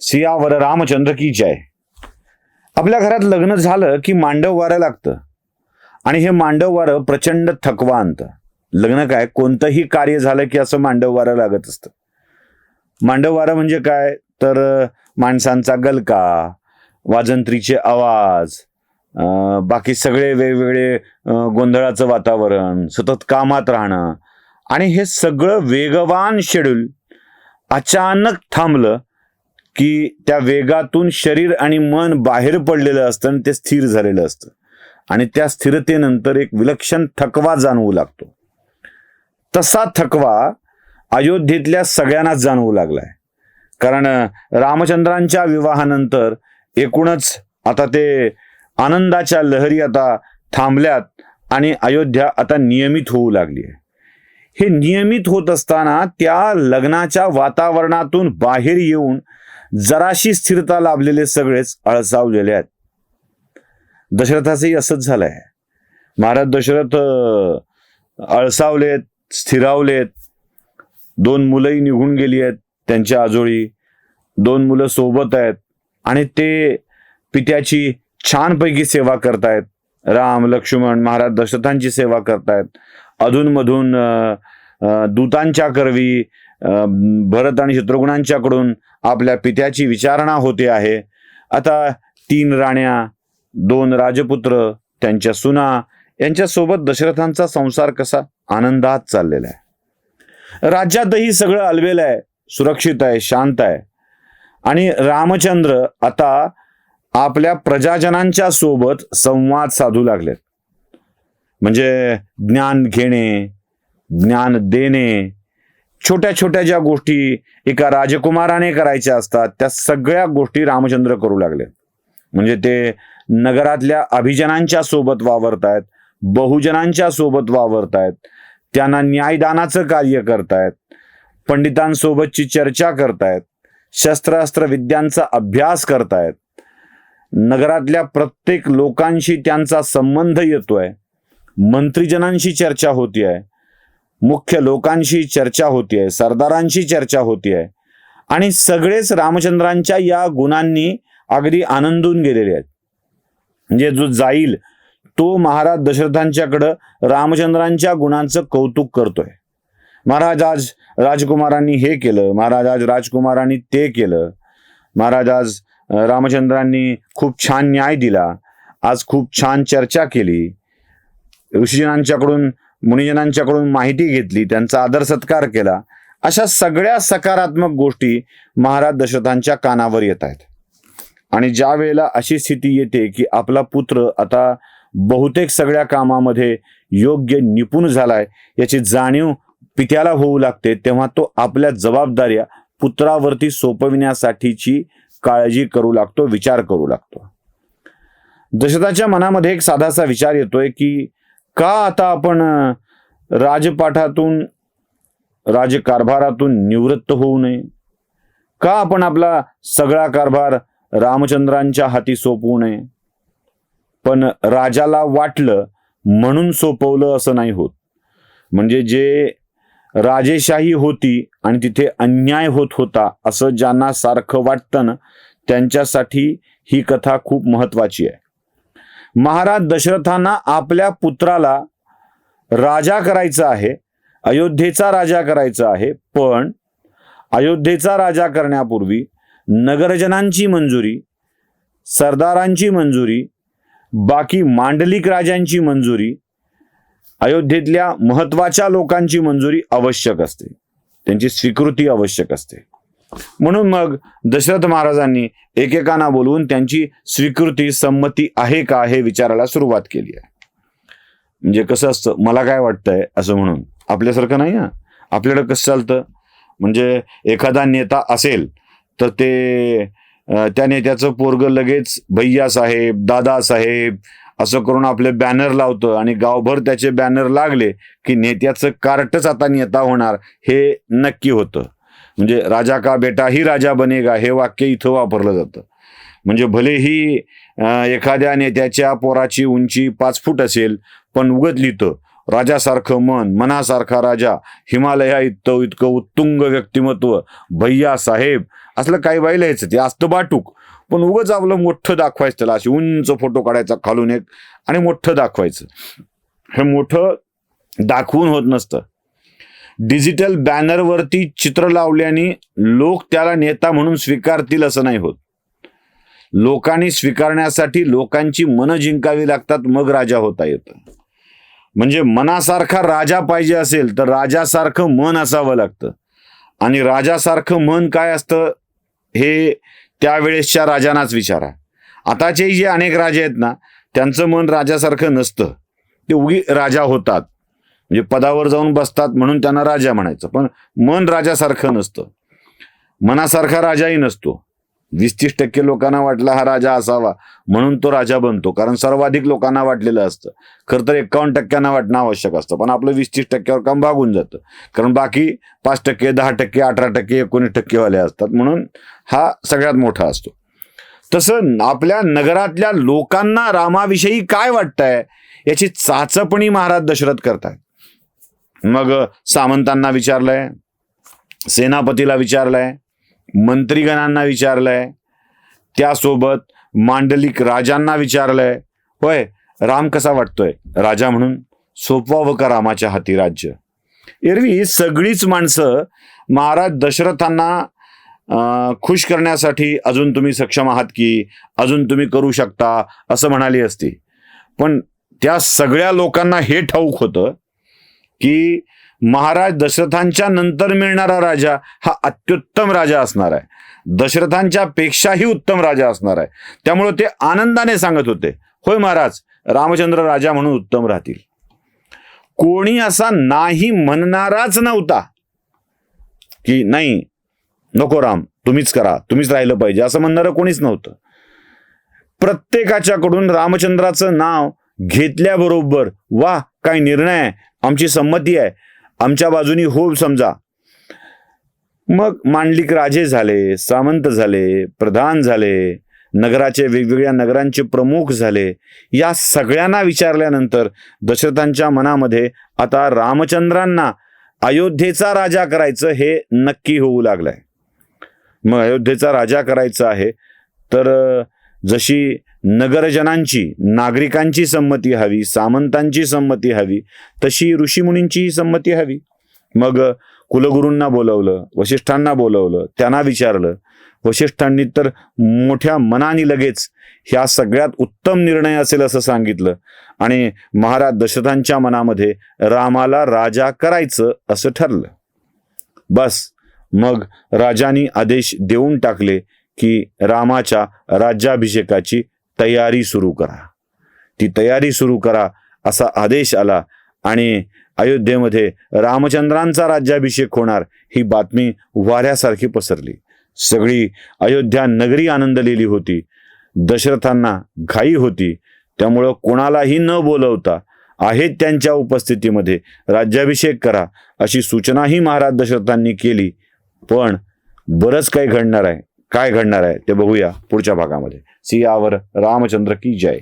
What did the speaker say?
सियावर रामचंद्र की जय. आपल्या घरात लग्न झालं की मांडव वारं लागतं. आणि हे मांडव वारं प्रचंड थकवा आणतं लग्न काय? कोणतंही कार्य झालं की असं मांडव वारं लागत असतं. मांडव वारं म्हणजे काय? तर माणसांचा गलका वाजंत्रीचे आवाज अं, बाकी सगळे वेगवेगळे गोंधळाचं वातावरण सतत कामात राहणं. आणि हे सगळं वेगवान शेड्यूल अचानक थांबलं की त्या वेगातून शरीर आणि मन बाहेर पडलेलं असतं आणि ते स्थिर झालेलं असतं. आणि त्या स्थिरतेनंतर एक विलक्षण थकवा जाणवू लागतो. तसा थकवा अयोध्येतल्या सगळ्यांनाच जाणवू लागलाय. कारण रामचंद्रांच्या विवाहानंतर एकूणच आता ते आनंदाच्या लहरी आता थांबल्यात आणि अयोध्या आता नियमित होऊ लागली आहे हे नियमित होत असताना त्या लग्नाच्या वातावरणातून बाहेर येऊन जराशी स्थिरता लाभलेले सगळेच अळसावलेले आहेत. दशरथाचंही असंच झालंय. महाराज दशरथ अळसावलेत स्थिरावलेत. दोन मुलंही निघून गेली आहेत त्यांच्या आजोळी. दोन मुलं सोबत आहेत. आणि ते पित्याची छानपैकी सेवा करतायत. राम लक्ष्मण महाराज दशरथांची सेवा करतायत. अधूनमधून दूतांच्या करवी भरत आणि शत्रुघ्नांच्याकडून आपल्या पित्याची विचारणा होते आहे. आता तीन राण्या दोन राजपुत्र त्यांच्या सुना यांच्यासोबत दशरथांचा संसार कसा आनंदात चाललेला आहे. राज्यातही सगळं अलवेलं आहे सुरक्षित आहे शांत आहे. आणि रामचंद्र आता आपल्या प्रजाजनांच्या सोबत संवाद साधू लागलेत. म्हणजे ज्ञान घेणे ज्ञान देणे छोट्या छोट्या ज्या गोष्टी एका राजकुमाराने करायच्या असतात त्या सगळ्या गोष्टी रामचंद्र करू लागले. म्हणजे ते नगरातल्या अभिजनांच्या सोबत वावरतायत बहुजनांच्या सोबत वावरतायत त्यांना न्यायदानाचं कार्य करतायत पंडितांसोबतची चर्चा करतायत शस्त्रास्त्र विद्यांचा अभ्यास करतायत. नगरातल्या प्रत्येक लोकांशी त्यांचा संबंध येतोय मंत्रीजनांशी चर्चा होती आहे मुख्य लोकांशी चर्चा होतीये सरदारांशी चर्चा होतीये. आणि सगळेच रामचंद्रांच्या या गुणांनी अगदी आनंदून गेलेले आहेत. म्हणजे जो जाईल तो महाराज दशरथांच्याकडं रामचंद्रांच्या गुणांचं कौतुक करतोय. महाराज आज राजकुमारांनी हे केलं महाराज आज राजकुमारांनी ते केलं. महाराज आज रामचंद्रांनी खूप छान न्याय दिला आज खूप छान चर्चा केली. ऋषीजनांच्याकडून मुनिजनांच्याकडून माहिती घेतली त्यांचा आदर सत्कार केला अशा सगळ्या सकारात्मक गोष्टी महाराज दशरथांच्या कानावर येत आहेत. आणि ज्या वेळेला अशी स्थिती येते की आपला पुत्र आता बहुतेक सगळ्या कामामध्ये योग्य निपुण झालाय याची जाणीव पित्याला होऊ लागते तेव्हा तो आपल्या जबाबदाऱ्या पुत्रावरती सोपविण्यासाठीची काळजी करू लागतो विचार करू लागतो. दशरथाच्या मनामध्ये एक साधासा विचार येतोय की का आता आपण राजपाठातून राजकारभारातून निवृत्त होऊ नये? का आपण आपला सगळा कारभार रामचंद्रांच्या हाती सोपवू नये? पण राजाला वाटलं म्हणून सोपवलं असं नाही होत. म्हणजे जे राजेशाही होती आणि तिथे अन्याय होत होता असं ज्यांना सारखं वाटतं ना त्यांच्यासाठी ही कथा खूप महत्वाची आहे. महाराज दशरथांना आपल्या पुत्राला राजा करायचा आहे अयोध्येचा राजा करायचा आहे पण अयोध्येचा राजा करण्यापूर्वी नगरजनांची मंजुरी सरदारांची मंजुरी बाकी मांडलिक राजांची मंजुरी अयोध्येतल्या महत्त्वाच्या लोकांची मंजुरी आवश्यक असते. त्यांची स्वीकृती आवश्यक असते. म्हणून मग दशरथ महाराजांनी एकेकांना बोलवून त्यांची स्वीकृती संमती आहे का हे विचारायला सुरुवात केली आहे. म्हणजे कसं असतं मला काय वाटतंय असं म्हणून. आपल्यासारखं नाही हा. आपल्याकडं कसं चालतं? म्हणजे एखादा नेता असेल तर ते त्या नेत्याचं पोरग लगेच भैया साहेब दादा साहेब असं करून आपले बॅनर लावतं आणि गावभर त्याचे बॅनर लागले की नेत्याचं कार्टच आता नेता होणार हे नक्की होतं. म्हणजे राजा का बेटा ही राजा बनेगा हे वाक्य इथं वापरलं जातं. म्हणजे भलेही एखाद्या नेत्याच्या पोराची उंची पाच फूट असेल पण उगत लिहितं राजासारखं मन मनासारखा राजा हिमालया इतकं इतकं उत्तुंग व्यक्तिमत्व भैया साहेब असलं काही बाई लिहायचं ते असतं बाटूक. पण उगच आपलं मोठं दाखवायचं त्याला अशी उंच फोटो काढायचा खालून एक आणि मोठं दाखवायचं. हे मोठं दाखवून होत नसतं. डिजिटल बॅनरवरती चित्र लावल्याने लोक त्याला नेता म्हणून स्वीकारतील असं नाही होत. लोकांनी स्वीकारण्यासाठी लोकांची मनं जिंकावी लागतात मग राजा होता येतं. म्हणजे मनासारखा राजा पाहिजे असेल तर राजासारखं मन असावं लागतं. आणि राजासारखं मन काय असतं हे त्यावेळेसच्या राजांनाच विचारा. आताचे जे अनेक राजे आहेत ना त्यांचं मन राजासारखं नसतं. ते उगी राजा होतात. म्हणजे पदावर जाऊन बसतात म्हणून त्यांना राजा म्हणायचं. पण मन राजासारखं नसतं. मनासारखा राजाही नसतो. वीस तीस टक्के लोकांना वाटला हा राजा असावा म्हणून तो राजा बनतो. कारण सर्वाधिक लोकांना वाटलेलं असतं. खरं तर एकावन्न टक्क्यांना वाटणं आवश्यक असतं. पण आपलं वीस तीस टक्क्यावर काम भागून जातं. कारण बाकी पाच टक्के दहा टक्के अठरा टक्के एकोणीस टक्केवाले असतात म्हणून हा सगळ्यात मोठा असतो. तसं आपल्या नगरातल्या लोकांना रामाविषयी काय वाटतंय याची चाचपणी महाराज दशरथ करतायत. मग सामंतांना विचारलंय सेनापतीला विचारलंय मंत्रीगणांना विचारलंय त्यासोबत मांडलिक राजांना विचारलंय. होय राम कसा वाटतोय? राजा म्हणून सोपवावं का रामाच्या हाती राज्य? एरवी सगळीच माणसं महाराज दशरथांना खुश करण्यासाठी अजून तुम्ही सक्षम आहात की अजून तुम्ही करू शकता असं म्हणाली असती. पण त्या सगळ्या लोकांना हे ठाऊक होतं की महाराज दशरथांच्या नंतर मिळणारा राजा हा अत्युत्तम राजा असणार आहे. दशरथांच्या पेक्षाही उत्तम राजा असणार आहे. त्यामुळे ते आनंदाने सांगत होते होय महाराज रामचंद्र राजा म्हणून उत्तम राहतील. कोणी असा नाही म्हणणाराच नव्हता की नाही नको राम तुम्हीच करा तुम्हीच राहिलं पाहिजे असं म्हणणारं कोणीच नव्हतं. प्रत्येकाच्याकडून रामचंद्राचं नाव घेतल्याबरोबर वा काय निर्णय आमची संमती आहे. आमच्या बाजूनी हो समजा. मग मांडलिक राजे झाले सामंत झाले प्रधान झाले नगराचे वेगवेगळ्या नगरांचे प्रमुख झाले. या सगळ्यांना विचारल्यानंतर दशरथांच्या मनामध्ये आता रामचंद्रांना अयोध्येचा राजा करायचं हे नक्की होऊ लागलंय. मग अयोध्येचा राजा करायचा आहे तर जशी नगरजनांची नागरिकांची संमती हवी सामंतांची संमती हवी तशी ऋषीमुनींचीही संमती हवी. मग कुलगुरूंना बोलवलं वशिष्ठांना बोलवलं त्यांना विचारलं. वशिष्ठांनी तर मोठ्या मनाने लगेच ह्या सगळ्यात उत्तम निर्णय असेल असं सांगितलं. आणि महाराज दशरथांच्या मनामध्ये रामाला राजा करायचं असं ठरलं. बस. मग राजांनी आदेश देऊन टाकले. की रामाच्या राज्याभिषेकाची तयारी सुरू करा. ती तयारी सुरू करा असा आदेश आला आणि अयोध्येमध्ये रामचंद्रांचा राज्याभिषेक होणार ही बातमी वाऱ्यासारखी पसरली. सगळी अयोध्या नगरी आनंदलेली होती. दशरथांना घाई होती. त्यामुळं कोणालाही न बोलवता आहेत त्यांच्या उपस्थितीमध्ये राज्याभिषेक करा अशी सूचनाही महाराज दशरथांनी केली. पण बरंच काही घडणार आहे. काय घडणार आहे ते बघूया पुढच्या भागामध्ये. सियावर रामचंद्र की जय.